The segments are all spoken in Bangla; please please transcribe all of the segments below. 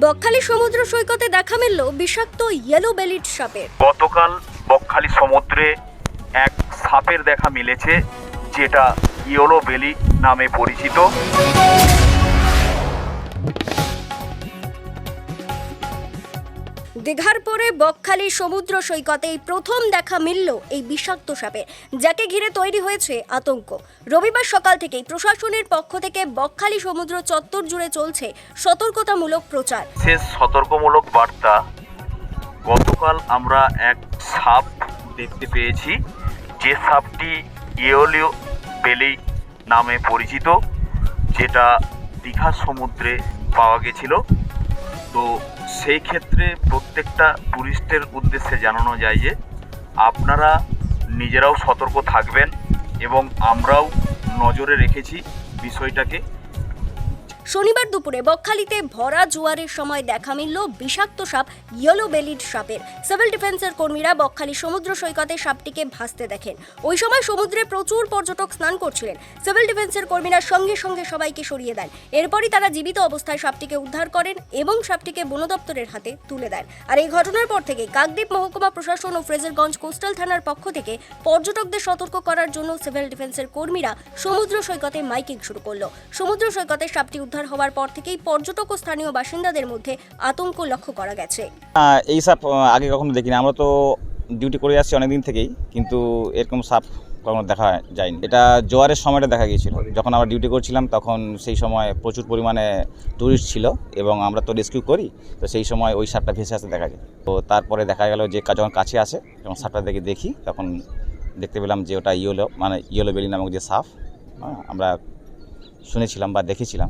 বকখালি সমুদ্র সৈকতে দেখা মিলল বিষাক্ত ইয়েলো বেলিড সাপের। গতকাল বকখালি সমুদ্রে এক সাপের দেখা মিলেছে, যেটা ইয়েলো বেলি নামে পরিচিত। দীঘার পরে বকখালি সমুদ্র সৈকতে এই প্রথম দেখা মিলল এই বিষাক্ত সাপের যাকে ঘিরে তৈরি হয়েছে আতঙ্ক। রবিবার সকাল থেকেই প্রশাসনের পক্ষ থেকে বকখালি সমুদ্র চত্বর জুড়ে চলছে সতর্কতামূলক প্রচার। শেষ সতর্কমূলক বার্তা। গতকাল আমরা এক সাপ দেখতে পেয়েছি। যে সাপটি ইয়োলিও বেলি নামে পরিচিত, যেটা দীঘা সমুদ্রে পাওয়া গেছিল। তো সেই ক্ষেত্রে প্রত্যেকটা টুরিস্টের উদ্দেশ্যে জানানো যায় যে আপনারা নিজেরাও সতর্ক থাকবেন এবং আমরাও নজরে রেখেছি বিষয়টাকে শনিবার দুপুরে বকখালিতে ভরা জোয়ারের সময় দেখা মিলল বিষাক্ত সাপ ইয়েলো বেলিড সাপের। সিভিল ডিফেন্সের কর্মীরা বকখালি সমুদ্র সৈকতে সাপটিকে ভাসতে দেখেন। ওই সময় সমুদ্রে প্রচুর পর্যটক স্নান করছিলেন। সিভিল ডিফেন্সের কর্মীরা সঙ্গে সঙ্গে সবাইকে সরিয়ে দেন। এরপরই তারা জীবিত অবস্থায় সাপটিকে উদ্ধার করেন এবং সাপটিকে বন দপ্তরের হাতে তুলে দেন। আর এই ঘটনার পর থেকে কাকদ্বীপ মহকুমা প্রশাসন ও ফ্রেজারগঞ্জ কোস্টাল থানার পক্ষ থেকে পর্যটকদের সতর্ক করার জন্য সিভিল ডিফেন্সের কর্মীরা সমুদ্র সৈকতে মাইকিং শুরু করল। সমুদ্র সৈকতে সাপটি উদ্ধার হওয়ার পর থেকেই পর্যটক ও স্থানীয় বাসিন্দাদের মধ্যে আতঙ্ক লক্ষ্য করা গেছে। এই সাপ আগে কখনো দেখিনি। আমরা তো ডিউটি করে আসছি অনেক দিন থেকেই কিন্তু এরকম সাপ কখনো দেখা যায়নি। এটা জোয়ারের সময়টা দেখা গিয়েছিল। যখন আমরা ডিউটি করছিলাম তখন সেই সময় প্রচুর পরিমাণে ট্যুরিস্ট ছিল এবং আমরা তো রেস্কিউ করি তো সেই সময় ওই সাপটা ভেসে আসতে দেখা যায়। তো তারপরে দেখা গেল যে যখন কাছে আসে যখন সাপটা দেখে দেখি তখন দেখতে পেলাম যে ওটা ইয়েলো মানে ইয়েলো বেলি নামক যে সাপ হ্যাঁ, আমরা শুনেছিলাম বা দেখেছিলাম।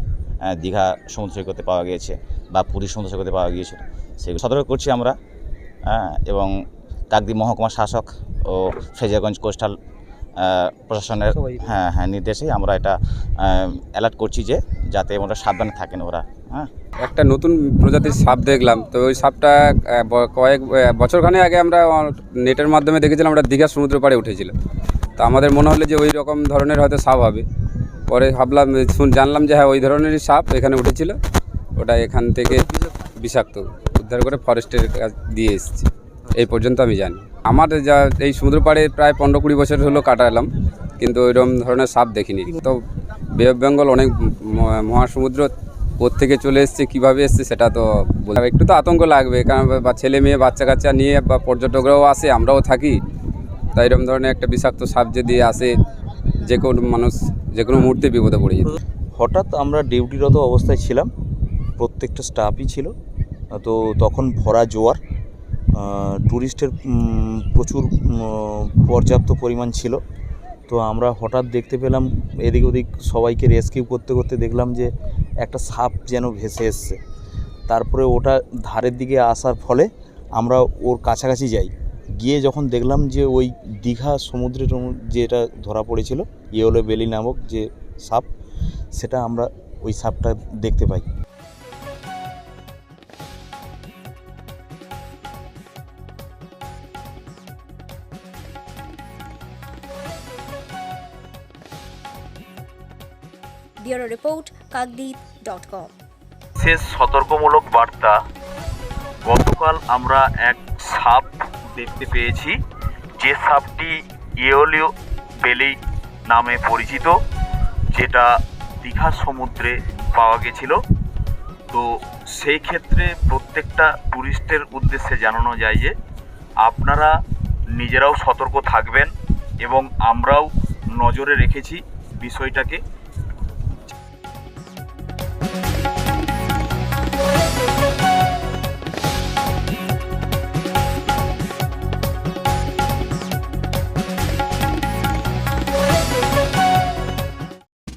দীঘা সমুদ্র সৈকতে পাওয়া গিয়েছে বা পুরী সমুদ্র সৈকতে পাওয়া গিয়েছিল। সেগুলো সতর্ক করছি আমরা হ্যাঁ, এবং কাকদ্বীপ মহকুমা শাসক ও ফ্রেজারগঞ্জ কোস্টাল প্রশাসনের হ্যাঁ হ্যাঁ নির্দেশে আমরা এটা অ্যালার্ট করছি যে যাতে ওরা সাবধানে থাকেন ওরা হ্যাঁ। একটা নতুন প্রজাতির সাপ দেখলাম তো ওই সাপটা কয়েক বছরখানে আগে আমরা নেটের মাধ্যমে দেখেছিলাম আমরা দীঘা সমুদ্র পাড়ে উঠেছিল। তো আমাদের মনে হলো যে ওই রকম ধরনের হয়তো সাপ হবে। পরে ভাবলাম, শুন, জানলাম যে হ্যাঁ ওই ধরনেরই সাপ এখানে উঠেছিল। ওটা এখান থেকে বিষাক্ত, উদ্ধার করে ফরেস্টের কাছ দিয়ে এসেছি। এই পর্যন্ত আমি জানি। আমার যা, এই সমুদ্র পাড়ে প্রায় পনেরো কুড়ি বছর হলো কাটালাম, কিন্তু ওইরকম ধরনের সাপ দেখিনি। তো বে বেঙ্গল অনেক মহাসমুদ্র থেকে চলে এসছে, কীভাবে এসছে সেটা তো একটু তো আতঙ্ক লাগবে, কারণ বা ছেলে মেয়ে, বাচ্চা কাচ্চা নিয়ে বা পর্যটকরাও আসে, আমরাও থাকি। তাই এরকম ধরনের একটা বিষাক্ত সাপ যদি আসে যে কোনো মানুষ, যে কোনো মুহূর্তে বিপদে পড়ে যেত। হঠাৎ আমরা ডিউটিরত অবস্থায় ছিলাম, প্রত্যেকটা স্টাফই ছিল। তো তখন ভরা জোয়ার ট্যুরিস্টের প্রচুর পর্যাপ্ত পরিমাণ ছিল। তো আমরা হঠাৎ দেখতে পেলাম, এদিক ওদিক সবাইকে রেস্কিউ করতে করতে দেখলাম যে একটা সাপ যেন ভেসে এসছে। তারপরে ওটা ধারের দিকে আসার ফলে আমরা ওর কাছাকাছি যাই। গিয়ে যখন দেখলাম যে ওই দীঘা সমুদ্রের যেটা ধরা পড়েছিল ইয়েলো বেলি নামক যে সাপ সেটা আমরা ওই সাপটা দেখতে পাই। Bureau report Kakdwip dot com শেষ সতর্কমূলক বার্তা গতকাল আমরা এক সাপ দেখতে পেয়েছি, যে সাপটি ইয়োলিও বেলি নামে পরিচিত, যেটা দীঘা সমুদ্রে পাওয়া গেছিল। তো সেই ক্ষেত্রে প্রত্যেকটা টুরিস্টের উদ্দেশ্যে জানানো যায় যে, আপনারা নিজেরাও সতর্ক থাকবেন এবং আমরাও নজরে রেখেছি বিষয়টাকে।